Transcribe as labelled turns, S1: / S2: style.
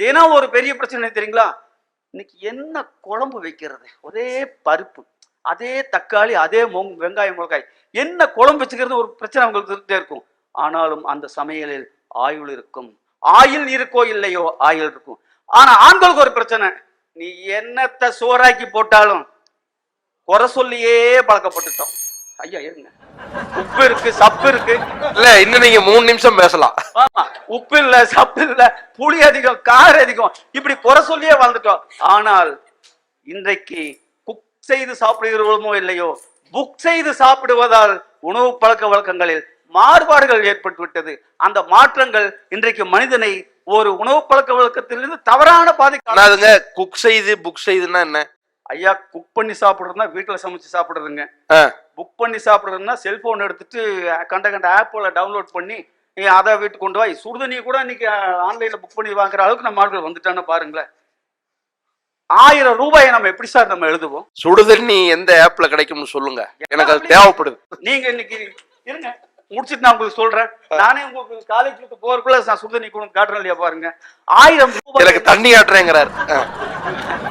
S1: தினம் ஒரு பெரிய பிரச்சனை தெரியுங்களா? இன்னைக்கு என்ன குழம்பு வைக்கிறது? ஒரே பருப்பு அதே தக்காளி அதே மொங் வெங்காயம் மிளகாய். என்ன குழம்பு வச்சுக்கிறது ஒரு பிரச்சனை அவங்களுக்கு இருந்துட்டே இருக்கும். ஆனாலும் அந்த சமையலில் ஆயுள் இருக்கும். ஆயில் இருக்கோ இல்லையோ ஆயுள் இருக்கும். ஆனா ஆண்களுக்கு ஒரு பிரச்சனை. நீ என்னத்தை சோறாக்கி போட்டாலும் குறை சொல்லியே பழக்கப்பட்டுட்டோம். ஐயா இருங்க. உப்பு இருக்கு சப்பு இருக்கு.
S2: இல்ல இன்னும் நீங்க மூணு நிமிஷம் பேசலாம்.
S1: ஆமா உப்பு இல்ல சப்பு இல்ல புளி அதிகம் காரம் அதிகம் இப்படி குறை சொல்லியே வாழ்ந்துட்டோம். ஆனால் இன்றைக்கு குக் செய்து சாப்பிடுகிறோமோ இல்லையோ புக் செய்து சாப்பிடுவதால் உணவு பழக்க வழக்கங்களில் மாறுபாடுகள் ஏற்பட்டு விட்டது. அந்த மாற்றங்கள் இன்றைக்கு மனிதனை ஒரு உணவு பழக்க வழக்கத்திலிருந்து தவறான பாதைக்கு
S2: என்னதுங்க குக் செய்து புக் செய்துன்னா என்ன?
S1: ஐயா குக் பண்ணி சாப்பிடுறதுனா வீட்டுல சமைச்சு சாப்பிடுறதுங்க. புக் பண்ணி சாப்பிடுறதுன்னா செல்போன் எடுத்துட்டு கண்ட கண்ட ஆப்பில் டவுன்லோட் பண்ணி நீ அதை வீட்டுக்கு கொண்டு வா சுடுதண்ணி கூட இன்னைக்கு ஆன்லைன்ல புக் பண்ணி வாங்குற அளவுக்கு நம்ம ஆட்கள் வந்துட்டான்னு பாருங்களேன். ஆயிரம் ரூபாயை நம்ம எப்படி சார் நம்ம எழுதுவோம்?
S2: சுடுதண்ணி எந்த ஆப்ல கிடைக்கும்னு சொல்லுங்க. எனக்கு அது தேவைப்படுது.
S1: நீங்க இன்னைக்கு இருங்க. முடிச்சிட்டு நான் உங்களுக்கு சொல்றேன். நானே உங்களுக்கு காலேஜுக்கு போறதுக்குள்ள நான் சுடுதண்ணி கொண்டு காட்டுறேன் இல்லையா பாருங்க. ஆயிரம் ரூபாய்
S2: எனக்கு தண்ணி ஆட்டுறேங்கிறாரு.